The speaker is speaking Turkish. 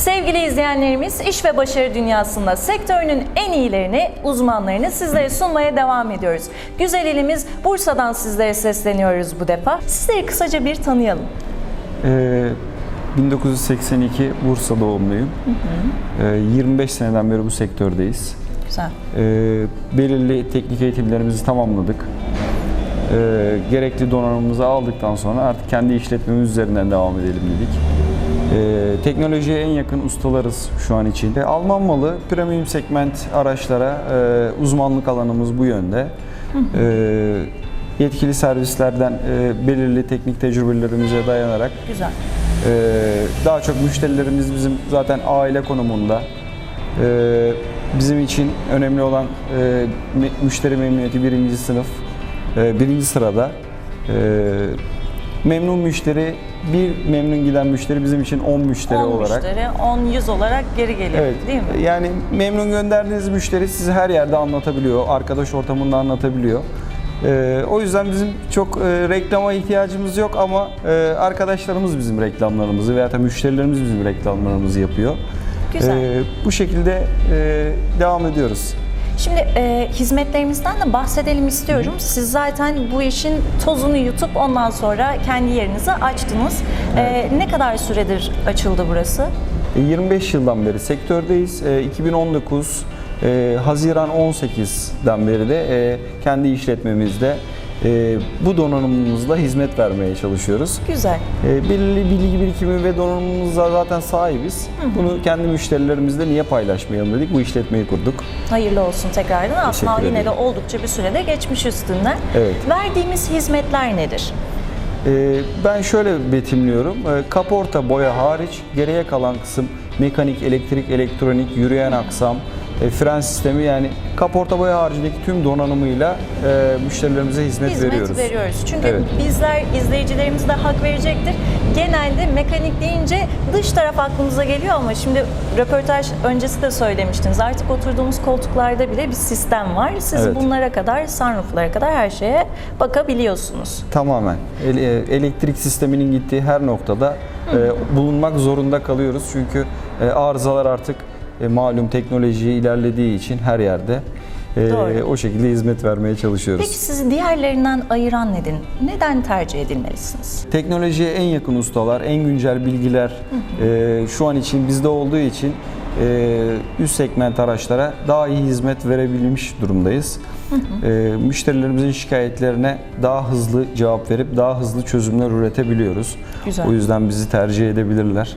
Sevgili izleyenlerimiz, iş ve başarı dünyasında sektörünün en iyilerini, uzmanlarını sizlere sunmaya devam ediyoruz. Güzel ilimiz Bursa'dan sizlere sesleniyoruz bu defa. Sizleri kısaca bir tanıyalım. Ee, 1982 Bursa doğumluyum. Ee, 25 seneden beri bu sektördeyiz. Güzel. Ee, belirli teknik eğitimlerimizi tamamladık. Ee, gerekli donanımımızı aldıktan sonra artık kendi işletmemiz üzerinden devam edelim dedik. Ee, teknolojiye en yakın ustalarız şu an için. Ee, Alman malı premium segment araçlara e, uzmanlık alanımız bu yönde. Ee, yetkili servislerden e, belirli teknik tecrübelerimize dayanarak Güzel. ee, daha çok müşterilerimiz bizim zaten aile konumunda. Ee, bizim için önemli olan e, müşteri memnuniyeti birinci sınıf, e, birinci sırada. Ee, memnun müşteri, bir memnun giden müşteri bizim için 10 müşteri 10 olarak. müşteri, 10 yüz olarak geri geliyor Evet. değil mi? Yani memnun gönderdiğiniz müşteri sizi her yerde anlatabiliyor, arkadaş ortamında anlatabiliyor. Ee, o yüzden bizim çok e, reklama ihtiyacımız yok ama e, arkadaşlarımız bizim reklamlarımızı veya da müşterilerimiz bizim reklamlarımızı yapıyor. Güzel. Ee, bu şekilde e, devam ediyoruz. Şimdi e, hizmetlerimizden de bahsedelim istiyorum. Siz zaten bu işin tozunu yutup ondan sonra kendi yerinizi açtınız. E, ne kadar süredir açıldı burası? E, 25 yıldan beri sektördeyiz. E, 2019 e, Haziran 18'den beri de e, kendi işletmemizde e, bu donanımımızla hizmet vermeye çalışıyoruz. Güzel. E, belirli bilgi birikimi ve donanımımıza zaten sahibiz. Bunu kendi müşterilerimizle niye paylaşmayalım dedik. Bu işletmeyi kurduk. Hayırlı olsun tekrardan. Aslında Teşekkür yine de ederim. oldukça bir sürede geçmiş üstünden. Evet. Verdiğimiz hizmetler nedir? E, ben şöyle betimliyorum. Kaporta boya hariç geriye kalan kısım mekanik, elektrik, elektronik, yürüyen aksam, e, fren sistemi yani kaporta boya haricindeki tüm donanımıyla e, müşterilerimize hizmet, Hizmet veriyoruz. veriyoruz. Çünkü Evet. bizler, izleyicilerimiz de hak verecektir. Genelde mekanik deyince dış taraf aklımıza geliyor ama şimdi röportaj öncesi de söylemiştiniz. Artık oturduğumuz koltuklarda bile bir sistem var. Siz Evet. bunlara kadar, sunrooflara kadar her şeye bakabiliyorsunuz. Tamamen. Ele- elektrik sisteminin gittiği her noktada e, bulunmak zorunda kalıyoruz. Çünkü e, arızalar artık e, malum teknoloji ilerlediği için her yerde e, Doğru. o şekilde hizmet vermeye çalışıyoruz. Peki sizi diğerlerinden ayıran nedir? Neden tercih edilmelisiniz? Teknolojiye en yakın ustalar, en güncel bilgiler e, şu an için bizde olduğu için e, üst segment araçlara daha iyi hizmet verebilmiş durumdayız. E, müşterilerimizin şikayetlerine daha hızlı cevap verip daha hızlı çözümler üretebiliyoruz. Güzel. O yüzden bizi tercih edebilirler.